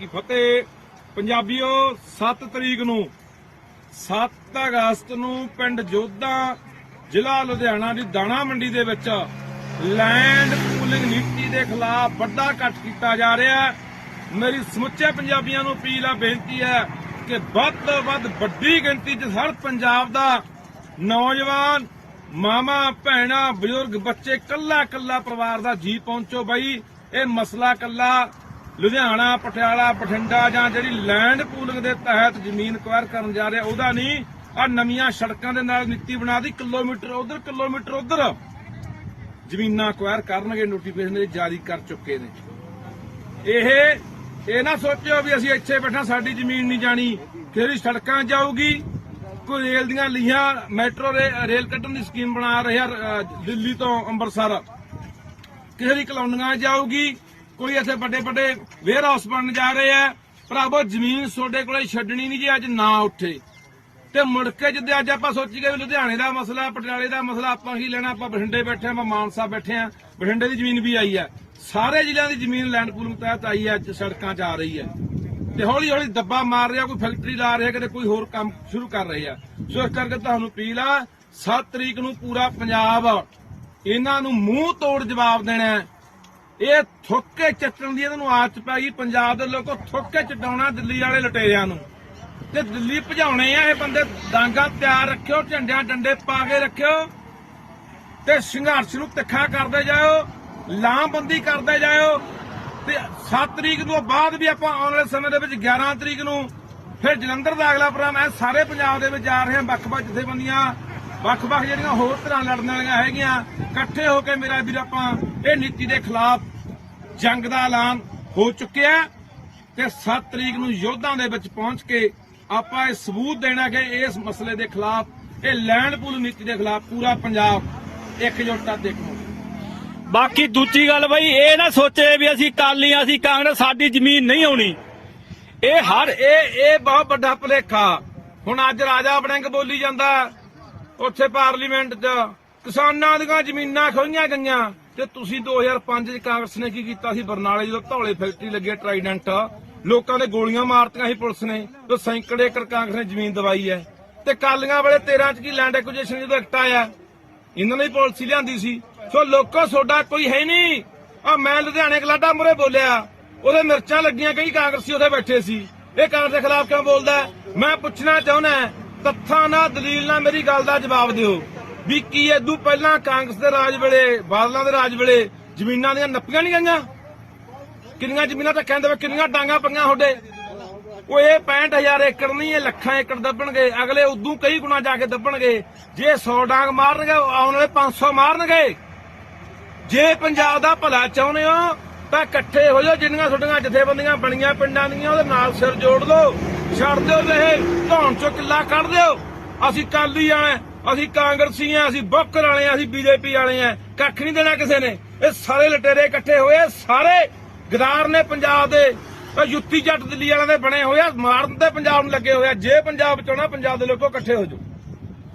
ਕੀ ਫਤਿਹ ਪੰਜਾਬੀਓ 7 ਤਰੀਕ ਨੂੰ 7 ਅਗਸਤ ਨੂੰ ਪਿੰਡ ਜੋਧਾ, ਜ਼ਿਲ੍ਹਾ ਲੁਧਿਆਣਾ ਦੀ ਦਾਣਾ ਮੰਡੀ ਦੇ ਵਿੱਚ ਲੈਂਡ ਪੂਲਿੰਗ ਨੀਤੀ ਦੇ ਖਿਲਾਫ ਵੱਡਾ ਇਕੱਠ ਕੀਤਾ ਜਾ ਰਿਹਾ ਹੈ। ਮੇਰੀ ਸਮੁੱਚੇ ਪੰਜਾਬੀਆਂ ਨੂੰ ਅਪੀਲ ਆ, ਬੇਨਤੀ ਹੈ ਕਿ ਵੱਧ ਤੋਂ ਵੱਧ ਵੱਡੀ ਗਿਣਤੀ 'ਚ ਹਰ ਪੰਜਾਬ ਦਾ ਨੌਜਵਾਨ ਮਾਮਾ ਭੈਣਾ, ਬਜ਼ੁਰਗ, ਬੱਚੇ ਕੱਲਾ ਕੱਲਾ ਪਰਿਵਾਰ ਦਾ ਜੀ ਪਹੁੰਚੋ ਬਾਈ। ਇਹ ਮਸਲਾ ਕੱਲਾ ਲੁਧਿਆਣਾ, ਪਟਿਆਲਾ, ਬਠਿੰਡਾ ਜਾਂ ਜਿਹੜੀ ਲੈਂਡ ਪੂਲਿੰਗ ਦੇ ਤਹਿਤ ਜ਼ਮੀਨ ਅਕਵਾਇਰ ਕਰਨ ਜਾ ਰਿਹਾ, ਉਹਦਾ ਨਹੀਂ ਆ ਨਵੀਆਂ ਸੜਕਾਂ ਦੇ ਨਾਲ ਨੀਤੀ ਬਣਾ ਦੀ, ਕਿਲੋਮੀਟਰ ਉਧਰ ਕਿਲੋਮੀਟਰ ਉਧਰ। ਜ਼ਮੀਨਾਂ ਅਕਵਾਇਰ ਕਰਨਗੇ ਨੋਟੀਫਿਕੇਸ਼ਨ ਜਾਰੀ ਕਰ ਚੁੱਕੇ ਨੇ। ਇਹ ਇਹ ਨਾ ਸੋਚਿਓ ਵੀ ਅਸੀਂ ਇੱਥੇ ਬੈਠਾ, ਸਾਡੀ ਜ਼ਮੀਨ ਨਹੀਂ ਜਾਣੀ ਕਿਹੜੀ ਸੜਕਾਂ ਜਾਊਗੀ। ਕੋਈ ਰੇਲ ਦੀਆਂ ਲੀਹਾਂ, ਮੈਟਰੋ ਰੇਲ ਕੱਢਣ ਦੀ ਸਕੀਮ ਬਣਾ ਰਿਹਾ ਦਿੱਲੀ ਤੋਂ ਅੰਮ੍ਰਿਤਸਰ। ਕਿਸੇ ਦੀ ਕਲੋਨੀਆਂ ਜਾਊਗੀ ਕੋਈ ਇੱਥੇ ਵੱਡੇ ਵੱਡੇ ਵੇਅਰ ਹਾਊਸ ਬਣਨ ਜਾ ਰਹੇ ਆ। ਭਰਾਵੋ, ਜ਼ਮੀਨ ਤੁਹਾਡੇ ਕੋਲੇ ਛੱਡਣੀ ਨਹੀਂ ਜੇ, ਅੱਜ ਨਾ ਉੱਠੇ। ਤੇ ਮੁੜ ਕੇ ਜਿੱਦੇ ਅੱਜ ਆਪਾਂ ਸੋਚੀਏ ਵੀ ਲੁਧਿਆਣੇ ਦਾ ਮਸਲਾ, ਪਟਿਆਲੇ ਦਾ ਮਸਲਾ, ਆਪਾਂ ਕੀ ਲੈਣਾ? ਆਪਾਂ ਬਠਿੰਡੇ ਬੈਠੇ ਆ ਮਾਨਸਾ ਬੈਠੇ ਆ। ਬਠਿੰਡੇ ਦੀ ਜ਼ਮੀਨ ਵੀ ਆਈ ਹੈ ਸਾਰੇ ਜ਼ਿਲ੍ਹਿਆਂ ਦੀ ਜ਼ਮੀਨ ਲੈਂਡ ਪੂਲਿੰਗ ਤਹਿਤ ਆਈ ਹੈ ਅੱਜ ਸੜਕਾਂ 'ਚ ਆ ਰਹੀ ਹੈ ਤੇ ਹੌਲੀ ਹੌਲੀ ਦੱਬਾ ਮਾਰ ਰਿਹਾ, ਕੋਈ ਫੈਕਟਰੀ ਲਾ ਰਿਹਾ, ਕਿਤੇ ਕੋਈ ਹੋਰ ਕੰਮ ਸ਼ੁਰੂ ਕਰ ਰਹੇ ਆ। ਸੋ ਇਸ ਕਰਕੇ ਤੁਹਾਨੂੰ ਅਪੀਲ ਆ 7 ਤਰੀਕ ਨੂੰ ਪੂਰਾ ਪੰਜਾਬ, ਇਹਨਾਂ ਨੂੰ ਮੂੰਹ ਤੋੜ ਜਵਾਬ ਦੇਣਾ ਇਹ ਥੁੱਕੇ ਚੱਟਣ ਦੀ ਇਹਨਾਂ ਨੂੰ ਆਦਤ ਪੈ ਗਈ ਪੰਜਾਬ ਦੇ ਲੋਕੋ ਥੁੱਕੇ ਚਟਾਉਣਾ ਦਿੱਲੀ ਵਾਲੇ ਲਟੇਰਿਆਂ ਨੂੰ। ਤੇ ਦਿੱਲੀ ਭਜਾਉਣੇ ਆ ਇਹ ਬੰਦੇ, ਡਾਂਗਾ ਤਿਆਰ ਰੱਖਿਓ, ਝੰਡਿਆਂ ਡੰਡੇ ਪਾ ਕੇ ਰੱਖਿਓ ਤੇ ਸੰਘਰਸ਼ ਨੂੰ ਤਿੱਖਾ ਕਰਦੇ ਜਾਓ ਲਾਮਬੰਦੀ ਕਰਦੇ ਜਾਓ ਤੇ 7 ਤਰੀਕ ਤੋਂ ਬਾਅਦ ਵੀ ਆਪਾਂ ਆਉਣ ਵਾਲੇ ਸਮੇਂ ਦੇ ਵਿੱਚ 11 ਤਰੀਕ ਨੂੰ ਫਿਰ ਜਲੰਧਰ ਦਾ ਅਗਲਾ ਪ੍ਰੋਗਰਾਮ ਹੈ। ਸਾਰੇ ਪੰਜਾਬ ਦੇ ਵਿੱਚ ਜਾ ਰਹੇ ਹਾਂ ਵੱਖ-ਵੱਖ ਜਥੇਬੰਦੀਆਂ ਵੱਖ-ਵੱਖ ਜਿਹੜੀਆਂ ਹੋਰ ਤਰ੍ਹਾਂ ਲੜਨ ਵਾਲੀਆਂ ਹੈਗੀਆਂ, ਇਕੱਠੇ ਹੋ ਕੇ ਮੇਰਾ ਵੀਰ ਆਪਾਂ ਇਹ ਨੀਤੀ ਦੇ ਖਿਲਾਫ ਜੰਗ ਦਾ ਐਲਾਨ ਹੋ ਚੁੱਕਿਆ ਤੇ 7 ਤਰੀਕ ਨੂੰ ਯੋਧਾਂ ਦੇ ਵਿੱਚ ਪਹੁੰਚ ਕੇ ਆਪਾਂ ਇਹ ਸਬੂਤ ਦੇਣਾ ਕਿ ਇਸ ਮਸਲੇ ਦੇ ਖਿਲਾਫ, ਇਹ ਲੈਂਡ ਪੂਲ ਨੀਤੀ ਦੇ ਖਿਲਾਫ ਪੂਰਾ ਪੰਜਾਬ ਇਕਜੁੱਟਤਾ ਦੇਖੋ। ਬਾਕੀ ਦੂਜੀ ਗੱਲ ਬਈ, ਇਹ ਨਾ ਸੋਚੇ ਵੀ ਅਸੀਂ ਕਾਲੀਆਂ ਅਸੀਂ ਕਾਂਗਰਸ, ਸਾਡੀ ਜ਼ਮੀਨ ਨਹੀਂ ਆਉਣੀ। ਇਹ ਹਰ, ਇਹ ਇਹ ਬਹੁਤ ਵੱਡਾ ਭੁਲੇਖਾ। ਹੁਣ ਅੱਜ ਰਾਜਾ ਬੜਿੰਗ ਬੋਲੀ ਜਾਂਦਾ ਉੱਥੇ ਪਾਰਲੀਮੈਂਟ 'ਚ ਕਿਸਾਨਾਂ ਦੀਆਂ ਜ਼ਮੀਨਾਂ ਖੋਈਆਂ ਗਈਆਂ। ਤੇ ਤੁਸੀਂ 2005 'ਚ ਕਾਂਗਰਸ ਨੇ ਕੀ ਕੀਤਾ ਸੀ? ਬਰਨਾਲੇ ਜਦੋਂ ਧੌਲੇ ਫੈਕਟਰੀ ਲੱਗੀ ਹੈ ਲੋਕਾਂ ਦੇ ਗੋਲੀਆਂ ਮਾਰਤੀਆਂ ਸੀ ਪੁਲਿਸ ਨੇ। ਤੇ ਸੈਂਕੜੇ ਏਕੜ ਕਾਂਗਰਸ ਨੇ ਜ਼ਮੀਨ ਦਵਾਈ ਹੈ। ਤੇ ਕਾਲੀਆਂ ਵਾਲੇ 13 'ਚ ਕੀ ਲੈਂਡ ਐਕੁਜੀਸ਼ਨ ਜਦੋਂ ਐਕਟ ਆਇਆ? ਇਹਨਾਂ ਨੇ ਹੀ ਪਾਲਿਸੀ ਲਿਆਂਦੀ ਸੀ। ਸੋ ਲੋਕੋ, ਸੋਡਾ ਕੋਈ ਹੈ ਨਹੀਂ ਆ ਮੈਂ ਲੁਧਿਆਣੇ ਕਲਾਡਾ ਮੁਰੇ ਬੋਲਿਆ। ਉਹਦੇ ਮਿਰਚਾਂ ਲੱਗੀਆਂ, ਕਈ ਕਾਂਗਰਸੀ ਉਹਦੇ ਬੈਠੇ ਸੀ। ਇਹ ਕਾਂਗਰਸ ਦੇ ਖਿਲਾਫ ਕਿਉਂ ਬੋਲਦਾ ਮੈਂ ਪੁੱਛਣਾ ਚਾਹੁੰਦਾ ਤੱਥਾਂ ਨਾਲ ਦਲੀਲ ਨਾਲ ਮੇਰੀ ਗੱਲ ਦਾ ਜਵਾਬ ਦਿਓ ਵੀ ਕੀ ਇਦੋਂ ਪਹਿਲਾਂ ਕਾਂਗਰਸ ਦੇ ਰਾਜ ਵੇਲੇ, ਬਾਦਲਾਂ ਦੇ ਰਾਜ ਵੇਲੇ ਜ਼ਮੀਨਾਂ ਦੀਆਂ ਨੱਪੀਆਂ ਨਹੀਂ ਗਈਆਂ? ਕਿੰਨੀਆਂ ਜ਼ਮੀਨਾਂ ਤਾਂ ਕਹਿੰਦੇ ਵੇ ਕਿੰਨੀਆਂ ਡਾਂਗਾ ਪਈਆਂ ਤੁਹਾਡੇ? ਉਹ ਇਹ 65000 ਏਕੜ ਨਹੀਂ, ਇਹ ਲੱਖਾਂ ਏਕੜ ਦੱਬਣਗੇ। ਅਗਲੇ ਉਦੋਂ ਕਈ ਗੁਣਾ ਜਾ ਕੇ ਦੱਬਣਗੇ। ਜੇ 100 ਡਾਂਗ ਮਾਰਨਗੇ ਆਉਣ ਵਾਲੇ 500 ਮਾਰਨਗੇ। ਜੇ ਪੰਜਾਬ ਦਾ ਭਲਾ ਚਾਹੁੰਦੇ ਹੋ, ਤਾਂ ਇਕੱਠੇ ਹੋ ਜਾਓ ਜਿੰਨੀਆਂ ਤੁਹਾਡੀਆਂ ਜਥੇਬੰਦੀਆਂ ਬਣੀਆਂ ਪਿੰਡਾਂ ਦੀਆਂ, ਉਹਦੇ ਨਾਲ ਸਿਰ ਜੋੜ ਲਓ। ਛੱਡ ਦਿਓ ਰਹੇ ਧੌਣ ਚੋਂ ਕਿੱਲਾ ਕੱਢ ਦਿਓ। ਅਸੀਂ ਕਾਲੀ ਆ ਅਸੀਂ ਕਾਂਗਰਸੀ ਆ, ਅਸੀਂ ਬੋਕਰ ਵਾਲੇ ਆ, ਅਸੀਂ ਬੀਜੇਪੀ ਵਾਲੇ ਆ। ਕੱਖ ਨਹੀਂ ਦੇਣਾ ਕਿਸੇ ਨੇ। ਇਹ ਸਾਰੇ ਲਟੇਰੇ ਇਕੱਠੇ ਹੋਏ ਸਾਰੇ ਗਦਾਰ ਨੇ ਪੰਜਾਬ ਦੇ ਯੁੱਤੀ ਜੱਟ ਦਿੱਲੀ ਵਾਲਿਆਂ ਦੇ ਬਣੇ ਹੋਏ ਆ। ਮਾਰਨ ਤੇ ਪੰਜਾਬ ਨੂੰ ਲੱਗੇ ਹੋਏ ਆ। ਜੇ ਪੰਜਾਬ ਬਚਾਉਣਾ ਪੰਜਾਬ ਦੇ ਲੋਕੋ ਇਕੱਠੇ ਹੋ ਜਾਓ।